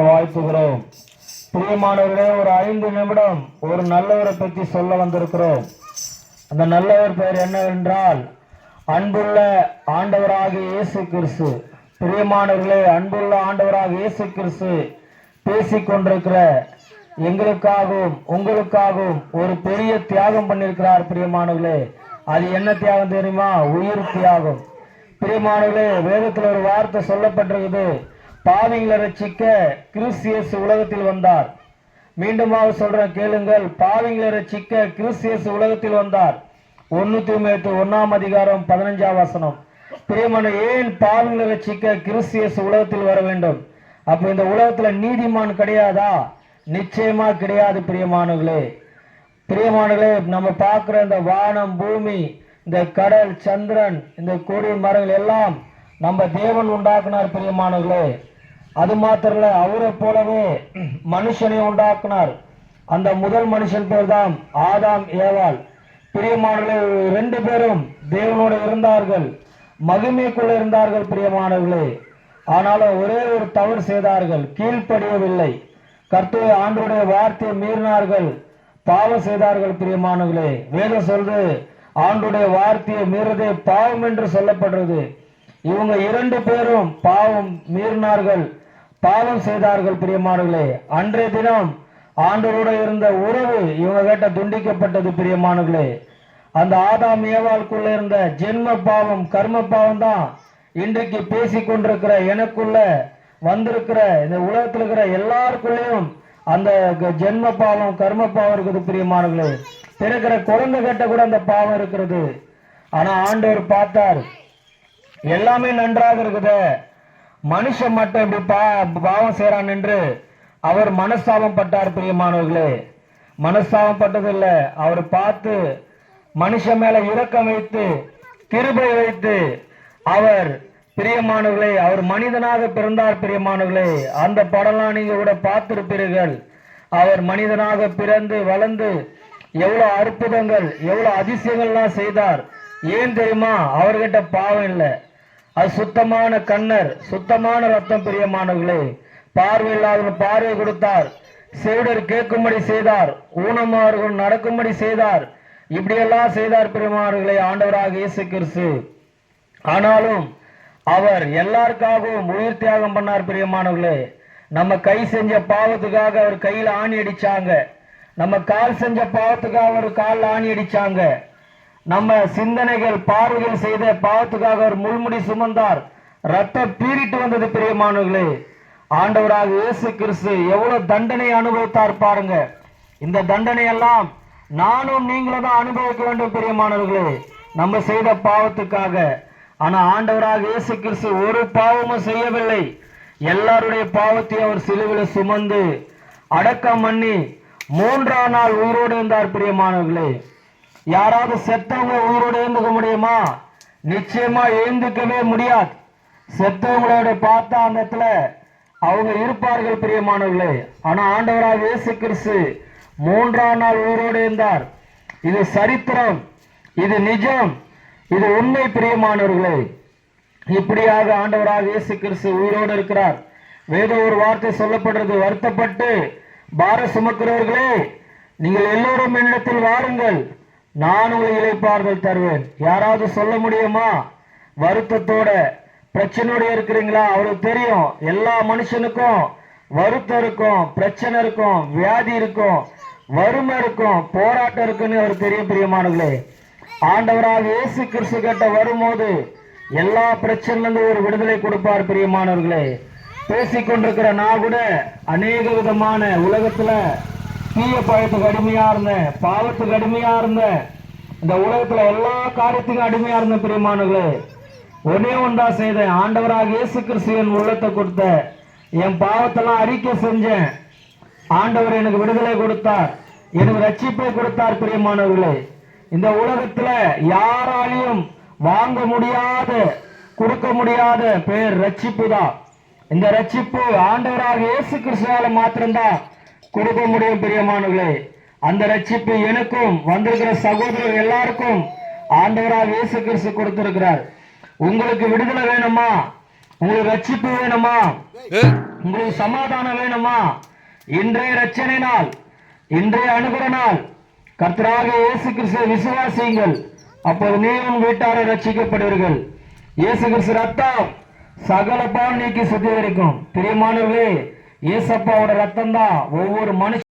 உங்களை வாழ்த்துகிறோம். பிரியமானவர்களே ஒரு ஐந்து நிமிடம் ஒரு நல்லவரை பற்றி சொல்ல வந்திருக்கிறோம். அந்த நல்லவர் பெயர் என்னவென்றால் அன்புள்ள ஆண்டவராக இயேசு கிறிஸ்து. பிரியமானவர்களே அன்புள்ள ஆண்டவராக இயேசு கிறிஸ்து பேசிக்கொண்டிருக்கிற எங்களுக்காகவும் உங்களுக்காகவும் ஒரு பெரிய தியாகம் பண்ணியிருக்கிறார் பிரியமானவர்களே. அது என்ன தியாகம் தெரியுமா? உயிர் தியாகம். பிரியமானவர்களே வேதத்தில் ஒரு வார்த்தை சொல்லப்பட்டிருக்குது. பாவிங்களை ரட்சிக்க கிறிஸ்தியஸ் உலகத்தில் வந்தார். மீண்டுமாக சொல்றேன் கேளுங்கள். பாவிங்களை ரட்சிக்க கிறிஸ்தியஸ் உலகத்தில் வந்தார். ஒன்னு தூமேத்து ஒன்னாம் அதிகாரம் பதினஞ்சாம் வசனம். பிரியமான ஏன் பாவிங்களை ரட்சிக்க கிறிஸ்தியஸ் உலகத்தில் வர வேண்டும்? அப்ப இந்த உலகத்துல நீதிமான் கிடையாதா? நிச்சயமா கிடையாது பிரியமானவர்களே. பிரியமானங்களே நம்ம பார்க்குற இந்த வானம் பூமி இந்த கடல் சந்திரன் இந்த கொடி மரங்கள் எல்லாம் நம்ம தேவன் உண்டாக்குனார் பிரியமானவர்களே. அது மாத்திரல அவரை போலவே மனுஷனை உண்டாக்குனார். அந்த முதல் மனுஷன் பேர் தான் ஆதாம் ஏவாள். பிரியமானவர்களே ரெண்டு பேரும் தேவனோடு இருந்தார்கள். மகிமைக்குள்ள இருந்தார்கள் பிரியமானவர்களே. ஆனாலும் ஒரே ஒரு தவறு செய்தார்கள் கீழ்ப்படியவில்லை. கர்த்தர் ஆண்டுடைய வார்த்தையை மீறினார்கள் பாவம் செய்தார்கள் பிரியமானவர்களே. வேதம் சொல்றது ஆண்டுடைய வார்த்தையை மீறதே பாவம் என்று சொல்லப்படுறது. இவங்க இரண்டு பேரும் பாவம் மீறினார்கள். பாவம் செய்தார்கள் பிரியமானவர்களே அன்றைய தினம் ஆண்டோரோட இருந்த உறவு இவங்க கிட்ட துண்டிக்கப்பட்டது பிரியமானவர்களே. அந்த ஆதாம் ஏவாளுக்குள்ள இருந்த ஜென்ம பாவம் கர்ம பாவம் தான் இன்றைக்கு பேசி கொண்டிருக்கிற எனக்குள்ள வந்திருக்கிற இந்த உலகத்தில் இருக்கிற எல்லாருக்குள்ளேயும் அந்த க- ஜென்ம பாவம் கர்ம பாவம் இருக்குது பிரியமானவர்களே. பிறக்கிற குழந்தை கிட்ட கூட அந்த பாவம் இருக்கிறது. ஆனா ஆண்டவர் பார்த்தார் எல்லாமே நன்றாக இருக்குதே. மனுஷன் மட்டும் இப்படி பா பாவம் செய்கிறான் என்று அவர் மனஸ்தாபம் பட்டார் பிரியமானவர்களே. மனஸ்தாபம் பட்டதில்ல. அவர் பார்த்து மனுஷன் மேல இரக்கம் வைத்து கிருபை வைத்து அவர் பிரியமானவர்களே அவர் மனிதனாக பிறந்தார் பிரியமானவர்களே. அந்த படம்லாம் நீங்க கூட பார்த்திருப்பீர்கள். அவர் மனிதனாக பிறந்து வளர்ந்து எவ்வளவு அற்புதங்கள் எவ்வளவு அதிசயங்கள்லாம் செய்தார். ஏன் தெரியுமா? அவர்கிட்ட பாவம் இல்லை. அசுத்தமான கண்ணர் சுத்தமான ரத்தம் பிரியமானவர்களே. பார்வை இல்லாதவன் பார்வை கொடுத்தார். செவிடர் கேட்கும்படி செய்தார். ஊனமார்கள் நடக்கும்படி செய்தார். இப்படியெல்லாம் செய்தார் பிரியமானவர்களே ஆண்டவராக இயேசு கிறிஸ்து. ஆனாலும் அவர் எல்லாருக்காகவும் உயிர் தியாகம் பண்ணார் பிரியமானவர்களே. நம்ம கை செஞ்ச பாவத்துக்காக அவர் கையில் ஆணி அடிச்சாங்க. நம்ம கால் செஞ்ச பாவத்துக்காக அவர் காலில் ஆணி அடிச்சாங்க. நம்ம சிந்தனைகள் பார்வைகள் செய்த பாவத்துக்காக அவர் முள்முடி சுமந்தார். ரத்தம் பீறிட்டு வந்தது பிரியமானவர்களே ஆண்டவராக இயேசு கிறிஸ்து எவ்வளவு தண்டனை அனுபவித்தார் பாருங்க. இந்த தண்டனை எல்லாம் நானும் நீங்களும் தான் அனுபவிக்க வேண்டும் பிரியமானவர்களே நம்ம செய்த பாவத்துக்காக. ஆனா ஆண்டவராக இயேசு கிறிஸ்து ஒரு பாவமும் செய்யவில்லை. எல்லாருடைய பாவத்தையும் அவர் சிலுவில் சுமந்து அடக்கம் பண்ணி மூன்றாம் நாள் உயிரோடு இருந்தார் பிரியமானவர்களே யாராவது செத்தவங்க உயிரோடு எழுந்துக்க முடியுமா? நிச்சயமா எழுந்துக்கவே முடியாது. செத்தவங்களோட பார்த்தா அந்த இடத்துல அவங்க இருப்பார்கள் பிரியமானவர்களே. ஆனா ஆண்டவராக இயேசு கிறிஸ்து மூன்றாம் நாள் உயிரோடு இருந்தார் இது சரித்திரம். இது நிஜம். இது உண்மை பிரியமானவர்களே. இப்படியாக ஆண்டவராக இயேசு கிறிஸ்து உயிரோடு இருக்கிறார். வேத ஒரு வார்த்தை சொல்லப்படுறது வருத்தப்பட்டு பார சுமக்கிறவர்களே நீங்கள் எல்லோரும் என்னிடத்தில் வாருங்கள். நான் உங்களை இழைப்பார்கள் தருவேன். யாராவது சொல்ல முடியுமா? வருத்தத்தோட. பிரச்சனையோட இருக்கிறீங்களா? அவருக்கு தெரியும். எல்லா மனுஷனுக்கும் வருத்தம் இருக்கும் பிரச்சனை இருக்கும் வியாதி இருக்கும் வறுமை இருக்கும் போராட்டம் இருக்குன்னு அவருக்கு தெரியும் பிரியமானங்களே ஆண்டவராக இயேசு கிறிஸ்து கிட்ட வரும்போது எல்லா பிரச்சனைலேருந்து ஒரு விடுதலை கொடுப்பார் பிரியமானவர்களே. பேசிக்கொண்டிருக்கிற நான் கூட அநேக விதமான உலகத்துல தீய பழத்துக்கு அடிமையா இருந்தேன் பாவத்துக்கு அடிமையா இருந்தேன் இந்த உலகத்துல எல்லா காரியத்துக்கும் அடிமையா இருந்தேன் பிரியமானுகளே ஒன்னே ஒன்றா செய்தேன். ஆண்டவராக இயேசு கிறிஸ்துவன் உள்ளத்தை கொடுத்த என் பாவத்தெல்லாம் அறிக்கை செஞ்சேன். ஆண்டவர் எனக்கு விடுதலை கொடுத்தார். எனக்கு ரட்சிப்பை கொடுத்தார் பிரியமானவர்களே. இந்த உலகத்துல யாராலையும் வாங்க முடியாத கொடுக்க முடியாத பேர் ரட்சிப்பு தான் இந்த ரட்சிப்பு ஆண்டவராக இயேசு கிறிஸ்துவால மாத்திரம்தான். கொடுக்க முடியும் பிரியமானவர்களே அந்த ரட்சிப்பு எனக்கும் வந்திருக்கிற சகோதரர் எல்லாருக்கும் ஆண்டவராக இயேசு கிறிஸ்து கொடுத்திருக்கிறார். உங்களுக்கு விடுதலை வேணுமா? உங்களுக்கு ரட்சிப்பு வேணுமா? உங்களுக்கு சமாதானம் வேணுமா? இன்றைய ரட்சணை நாள் இன்றைய அனுகிற நாள். கர்த்தராக இயேசு கிறிஸ்துவை விசுவாசியுங்கள். அப்போது நீயும் வீட்டாரை ரட்சிக்கப்படுவீர்கள். இயேசு கிறிஸ்து ரத்தம் சகல பாவம் நீக்கி சுத்திகரிக்கும். பிரியமானவர்களே இயேசப்பாவோட ரத்தம் தான் ஒவ்வொரு மனுஷன்